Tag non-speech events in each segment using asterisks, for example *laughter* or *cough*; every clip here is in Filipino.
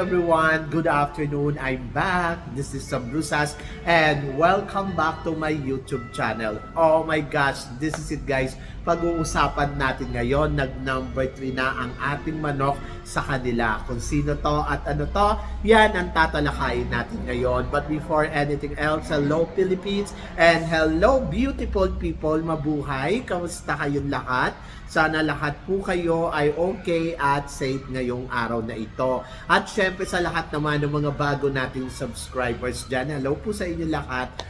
Everyone! Good afternoon! I'm back. This is Sam Brusas and welcome back to my YouTube channel. Oh my gosh, this is it guys. Pag-uusapan natin ngayon, nag number 3 na ang ating manok sa kanila. Kung sino to at ano to, yan ang tatalakayin natin ngayon. But before anything else, hello Philippines and hello beautiful people. Mabuhay! Kamusta kayong lahat? Sana lahat po kayo ay okay at safe ngayong araw na ito. At syempre sa lahat naman ng mga bago nating subscribers dyan, hello po sa inyo lahat.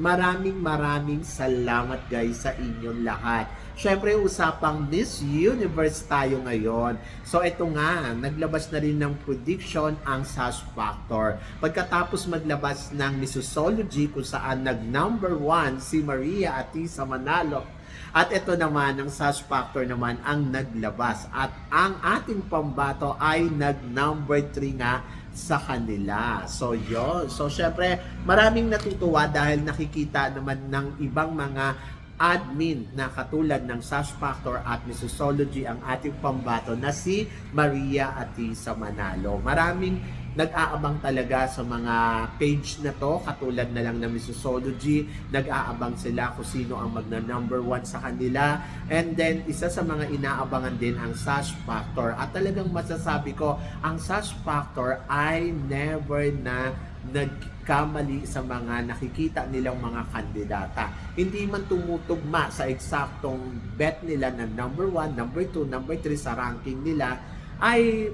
Maraming maraming salamat guys sa inyong lahat. Syempre, usapang Miss Universe tayo ngayon. So, ito nga, naglabas na rin ng prediction ang Sash Factor. Pagkatapos maglabas ng Missology kung saan nag-number one si Maria Atisa Manalo. At ito naman, ang Sash Factor naman ang naglabas. At ang ating pambato ay nag-number 3 nga sa kanila. So, yon So, syempre, maraming natutuwa dahil nakikita naman ng ibang mga admin na katulad ng Sash Factor at Missology ang ating pambato na si Maria Atisa Manalo. Maraming nag-aabang talaga sa mga page na to, katulad na lang ng Missology, nag-aabang sila kung sino ang magna number one sa kanila. And then, isa sa mga inaabangan din ang Sash Factor. At talagang masasabi ko, ang Sash Factor ay never na nagkamali sa mga nakikita nilang mga kandidata. Hindi man tumutugma sa eksaktong bet nila na number 1, number 2, number 3 sa ranking nila, ay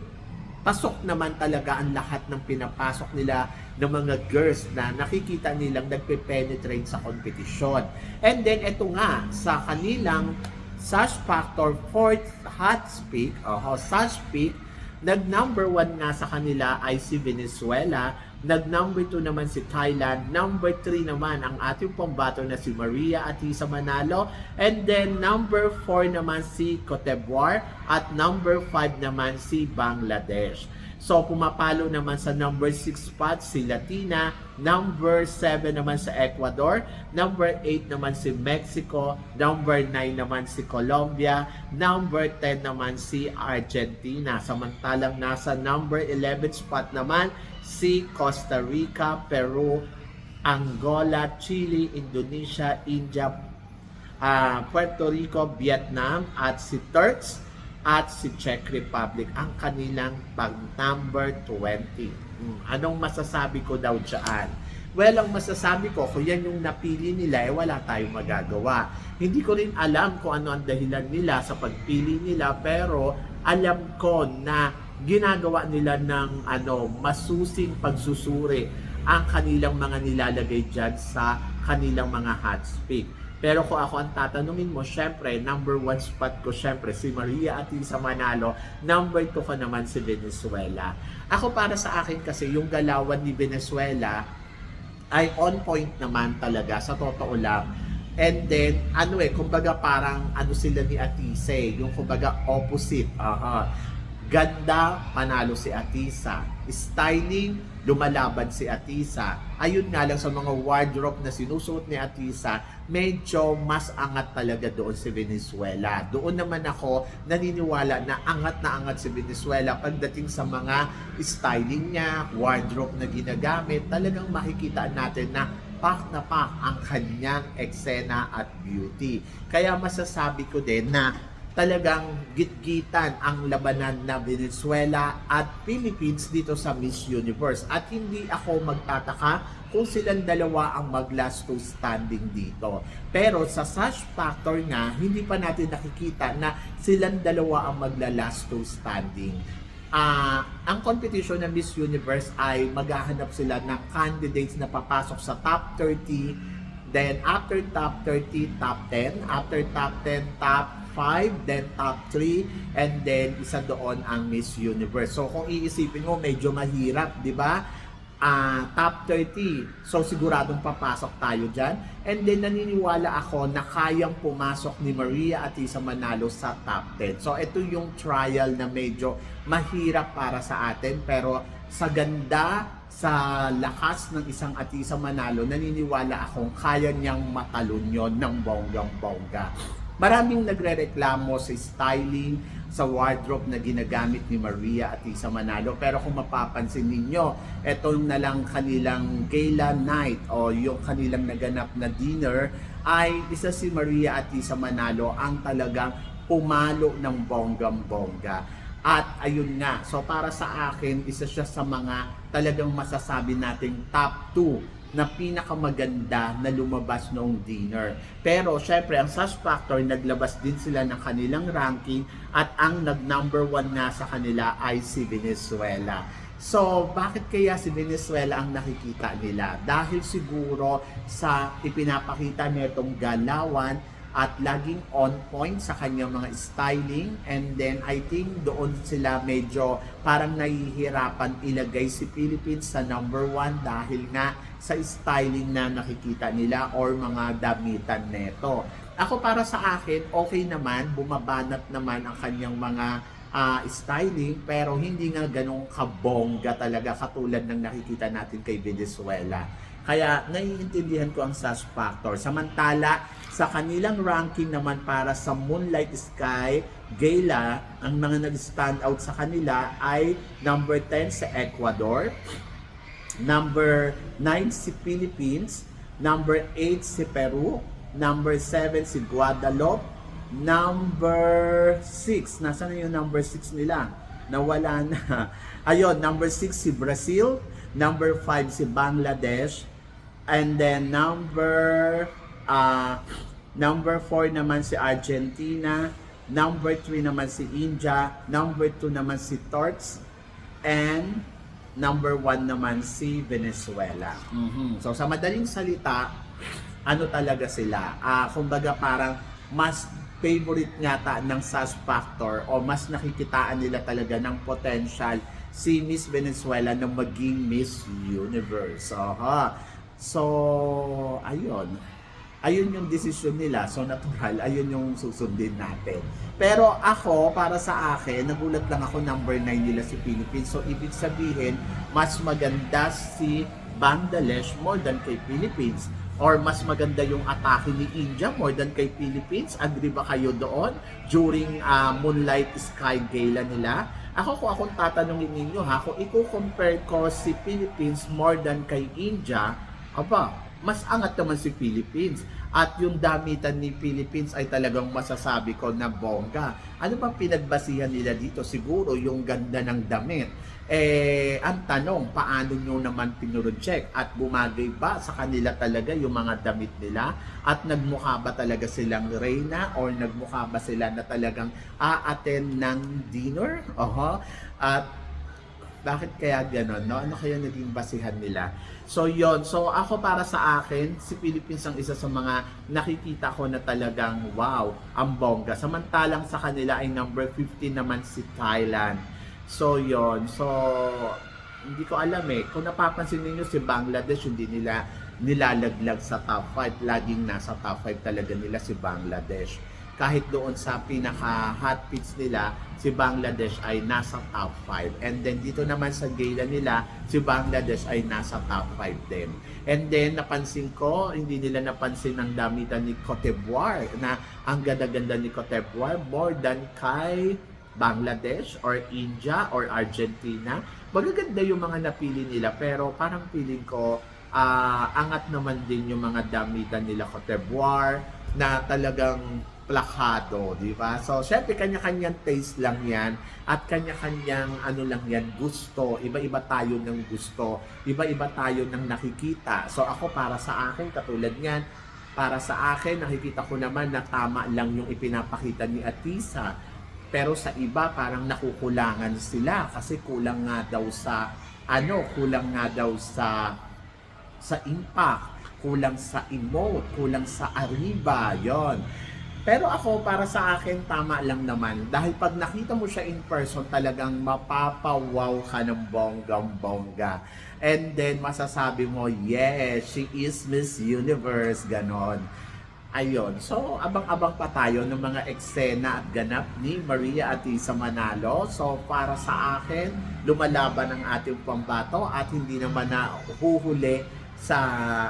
pasok naman talaga ang lahat ng pinapasok nila ng mga girls na nakikita nilang nagpe-penetrate sa kompetisyon. And then, ito nga, sa kanilang Sash Factor 4th Hot Speak, oh, Sash Speak, nag-number 1 nga sa kanila ay si Venezuela, nag-number 2 naman si Thailand, number 3 naman ang ating pambato na si Maria Atisa Manalo, and then number 4 naman si Cote d'Ivoire, at number 5 naman si Bangladesh. So, pumapalo naman sa number 6 spot si Latina, number 7 naman sa Ecuador, number 8 naman si Mexico, number 9 naman si Colombia, number 10 naman si Argentina. Samantalang nasa number 11 spot naman si Costa Rica, Peru, Angola, Chile, Indonesia, India, ah, Puerto Rico, Vietnam, at si Turks at si Czech Republic ang kanilang pag number 20. Hmm, Anong masasabi ko daw dyan? Well, ang masasabi ko, kung yan yung napili nila, eh wala tayong magagawa. Hindi ko rin alam kung ano ang dahilan nila sa pagpili nila, pero alam ko na ginagawa nila ng ano, masusing pagsusuri ang kanilang mga nilalagay dyan sa kanilang mga hot speak. Pero kung ako ang tatanungin mo, syempre, number one spot ko, syempre, si Maria Atisa Manalo. Number two ko naman si Venezuela. Ako para sa akin kasi, yung galawan ni Venezuela ay on point naman talaga, sa totoo lang. And then, ano eh, kumbaga parang ano sila ni Atise, yung kumbaga opposite. Aha. Ganda, panalo si Atisa. Styling, lumalaban si Atisa. Ayun nga lang sa mga wardrobe na sinusuot ni Atisa, medyo mas angat talaga doon si Venezuela. Doon naman ako naniniwala na angat na angat si Venezuela pagdating sa mga styling niya, wardrobe na ginagamit. Talagang makikita natin na pak na pak ang kanyang eksena at beauty. Kaya masasabi ko din na talagang gitgitan ang labanan na Venezuela at Philippines dito sa Miss Universe. At hindi ako magtataka kung silang dalawa ang mag-last two standing dito. Pero sa Sash Factor nga, hindi pa natin nakikita na silang dalawa ang magla-last two standing. Ah, ang competition ng Miss Universe ay maghahanap sila ng candidates na papasok sa top 30 Then after top 30, top 10. After top 10, top 5. Then top 3. And then isa doon ang Miss Universe. So kung iisipin mo, medyo mahirap, di ba? ah, top 30. So siguradong papasok tayo dyan. And then naniniwala ako na kayang pumasok ni Maria Atisa Manalo sa top 10. So ito yung trial na medyo mahirap para sa atin pero sa ganda sa lakas ng isang Atisa Manalo, naniniwala akong kaya niyang matalon yon ng bonggang-bongga. Maraming nagrereklamo sa styling, sa wardrobe na ginagamit ni Maria at Isa Manalo. Pero kung mapapansin ninyo, ito na lang kanilang gala night o yung kanilang naganap na dinner ay isa si Maria at Isa Manalo ang talagang pumalo ng bonggam-bongga. At ayun nga, so para sa akin, isa siya sa mga talagang masasabi nating top 2 na pinakamaganda na lumabas noong dinner. Pero syempre, ang Sash Factor, naglabas din sila ng kanilang ranking at ang nag-number one nga sa kanila ay si Venezuela. So, bakit kaya si Venezuela ang nakikita nila? Dahil siguro sa ipinapakita nitong galawan at laging on point sa kanyang mga styling and then I think doon sila medyo parang nahihirapan ilagay si Philippines sa number one dahil nga sa styling na nakikita nila or mga damitan neto. Ako para sa akin, okay naman, bumabanat naman ang kanyang mga ah, styling pero hindi nga ganong kabongga talaga katulad ng nakikita natin kay Venezuela. Kaya naiintindihan ko ang SAS Factor. Samantala, sa kanilang ranking naman para sa Moonlight Sky Gala, ang mga nag-stand out sa kanila ay number 10 sa Ecuador, number 9 si Philippines, number 8 si Peru, number 7 si Guadalupe, number 6, nasa na yung number 6 nila? Nawala na. *laughs* Ayun, number 6 si Brazil, number 5 si Bangladesh, and then number uh, number 4 naman si Argentina, number 3 naman si India, number 2 naman si Turks, and number 1 naman si Venezuela. Mhm. So sa madaling salita, ano talaga sila? Ah, kumbaga parang mas favorite ngata ng SAS Factor o mas nakikitaan nila talaga ng potential si Miss Venezuela na maging Miss Universe. Aha. So, ayun. Ayun yung desisyon nila. So, natural. Ayun yung susundin natin. Pero ako, para sa akin, nagulat lang ako number 9 nila si Philippines. So, ibig sabihin, mas maganda si Bangladesh more than kay Philippines. Or mas maganda yung atake ni India more than kay Philippines. Agree ba kayo doon? During ah, Moonlight Sky Gala nila. Ako kung akong tatanungin ninyo ha, kung i-compare ko si Philippines more than kay India, aba, mas angat naman si Philippines. At yung damitan ni Philippines ay talagang masasabi ko na bongga. Ano bang pinagbasihan nila dito? Siguro yung ganda ng damit. Eh, ang tanong, paano nyo naman pinuro-check? At bumagay ba sa kanila talaga yung mga damit nila? At nagmukha ba talaga silang reyna? Or nagmukha ba sila na talagang a-attend ng dinner? Oho. At bakit kaya gano'n, no? Ano kaya naging basihan nila? So, yon So, ako para sa akin, si Philippines ang isa sa mga nakikita ko na talagang, wow, ang bongga. Samantalang sa kanila ay number 15 naman si Thailand. So, yon So, hindi ko alam eh. Kung napapansin niyo si Bangladesh, hindi nila nilalaglag sa top 5. Laging nasa top 5 talaga nila si Bangladesh kahit doon sa pinaka hot picks nila, si Bangladesh ay nasa top 5. And then dito naman sa gala nila, si Bangladesh ay nasa top 5 din. And then napansin ko, hindi nila napansin ang damitan ni Cote d'Ivoire na ang ganda-ganda ni Cote d'Ivoire more than kay Bangladesh or India or Argentina. Magaganda yung mga napili nila pero parang feeling ko ah, angat naman din yung mga damitan nila Cote d'Ivoire na talagang plakado, di ba? So, syempre, kanya-kanyang taste lang yan at kanya-kanyang ano lang yan, gusto. Iba-iba tayo ng gusto. Iba-iba tayo ng nakikita. So, ako para sa akin, katulad niyan, para sa akin, nakikita ko naman na tama lang yung ipinapakita ni Atisa. Pero sa iba, parang nakukulangan sila kasi kulang nga daw sa, ano, kulang nga daw sa, sa impact, kulang sa emote, kulang sa ariba, yon Pero ako, para sa akin, tama lang naman. Dahil pag nakita mo siya in person, talagang mapapawaw ka ng bonggang-bongga. And then, masasabi mo, yes, she is Miss Universe, ganon. Ayun. So, abang-abang pa tayo ng mga eksena at ganap ni Maria Atisa Manalo. So, para sa akin, lumalaban ang ating pambato at hindi naman na huhuli sa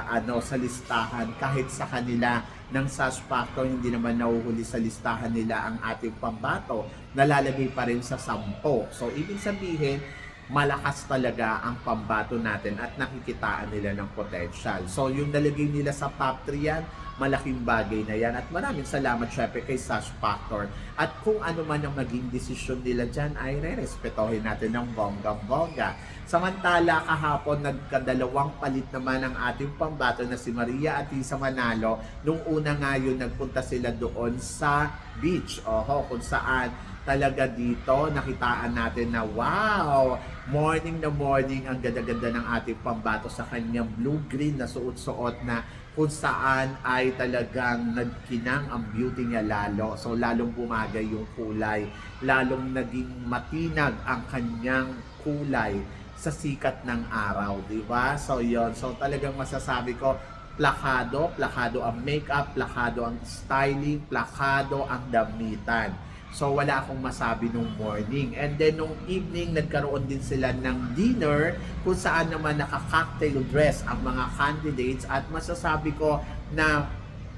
ano sa listahan kahit sa kanila. Ng SAS Factor hindi naman nahuhuli sa listahan nila ang ating pambato. Nalalagay pa rin sa sampo. So ibig sabihin malakas talaga ang pambato natin at nakikitaan nila ng potential. So yung nalagay nila sa top 3 yan, malaking bagay na yan. At maraming salamat syempre kay Sash Factor. At kung ano man ang maging desisyon nila dyan, ay re-respetohin natin ng bonggang-bongga. Samantala, kahapon nagkadalawang palit naman ang ating pambato na si Maria Atisa Manalo. Nung una nga yun, nagpunta sila doon sa beach. Oho, kung saan talaga dito nakitaan natin na wow, morning na morning ang ganda-ganda ng ating pambato sa kanyang blue-green na suot-suot na kung saan ay talagang nagkinang ang beauty niya lalo. So lalong bumagay yung kulay, lalong naging matinag ang kanyang kulay sa sikat ng araw, di ba? So yon so talagang masasabi ko, plakado, plakado ang makeup, plakado ang styling, plakado ang damitan. So wala akong masabi nung morning. And then nung evening, nagkaroon din sila ng dinner kung saan naman naka-cocktail dress ang mga candidates at masasabi ko na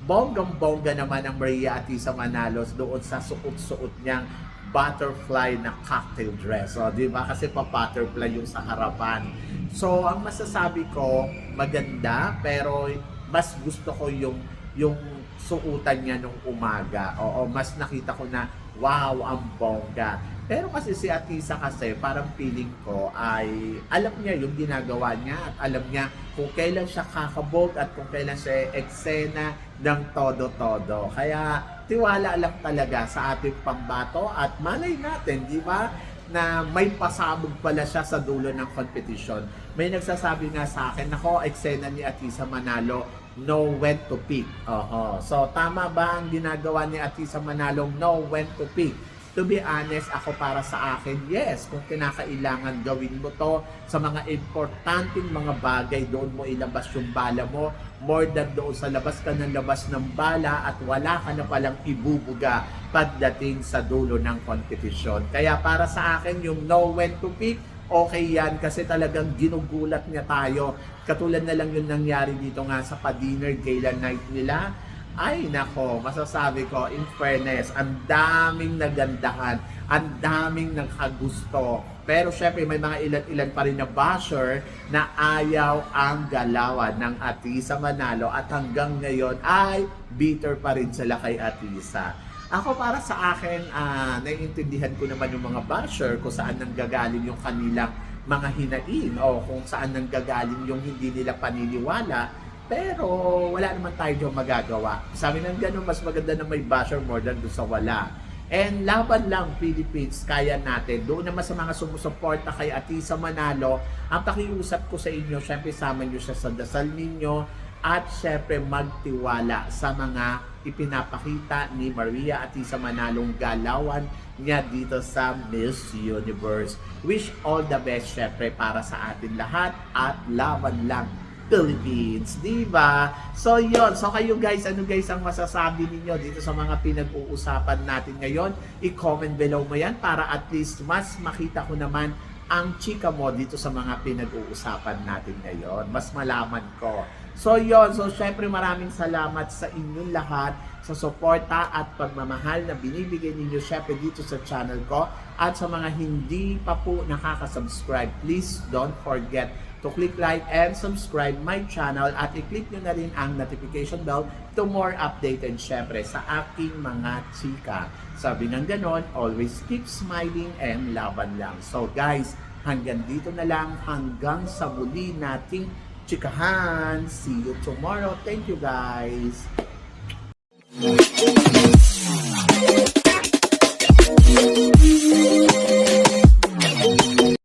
bonggang-bongga naman ang Maria Atisa Manalos doon sa suot-suot niyang butterfly na cocktail dress. O, di ba? Kasi pa-butterfly yung sa harapan. So, ang masasabi ko, maganda, pero mas gusto ko yung yung suutan niya nung umaga. Oo, mas nakita ko na wow, ang bongga. Pero kasi si Atisa kasi parang feeling ko ay alam niya yung ginagawa niya at alam niya kung kailan siya kakabog at kung kailan siya eksena ng todo-todo. Kaya tiwala lang talaga sa ating pambato at malay natin, di ba? na may pasabog pala siya sa dulo ng competition. May nagsasabi nga sa akin, nako, eksena ni Atisa Manalo, know when to pick. Oho. So, tama ba ang ginagawa ni Atisa Manalo, know when to pick? To be honest, ako para sa akin, yes, kung kinakailangan gawin mo to sa mga importanteng mga bagay, doon mo ilabas yung bala mo, more than doon sa labas ka ng labas ng bala at wala ka na palang ibubuga pagdating sa dulo ng competition. Kaya para sa akin, yung know when to pick, okay yan kasi talagang ginugulat niya tayo. Katulad na lang yung nangyari dito nga sa pa-dinner gala night nila. Ay nako, masasabi ko, in fairness, ang daming nagandahan, ang daming nagkagusto. Pero syempre may mga ilan-ilan pa rin na basher na ayaw ang galawan ng Atisa Manalo at hanggang ngayon ay bitter pa rin sila kay Atisa. Ako para sa akin, ah, naiintindihan ko naman yung mga basher kung saan nanggagaling yung kanilang mga hinain o kung saan nanggagaling yung hindi nila paniniwala. Pero wala naman tayo dyan magagawa. Sabi ng ganun, mas maganda na may basher more than doon sa wala. And laban lang Philippines, kaya natin. Doon naman sa mga sumusuporta kay Atisa Manalo, ang pakiusap ko sa inyo, syempre sama nyo siya sa dasal ninyo at syempre magtiwala sa mga ipinapakita ni Maria Atisa Manalong galawan niya dito sa Miss Universe. Wish all the best syempre para sa atin lahat at laban lang Philippines, di ba? So yon, so kayo guys, ano guys ang masasabi ninyo dito sa mga pinag-uusapan natin ngayon? I-comment below mo yan para at least mas makita ko naman ang chika mo dito sa mga pinag-uusapan natin ngayon. Mas malaman ko. So yon, so syempre maraming salamat sa inyong lahat sa suporta at pagmamahal na binibigay ninyo syempre dito sa channel ko at sa mga hindi pa po nakaka-subscribe, please don't forget to click like and subscribe my channel at i-click nyo na rin ang notification bell to more updated syempre sa aking mga chika. Sabi ng ganon, always keep smiling and laban lang. So guys, hanggang dito na lang, hanggang sa muli nating chikahan. See you tomorrow. Thank you guys.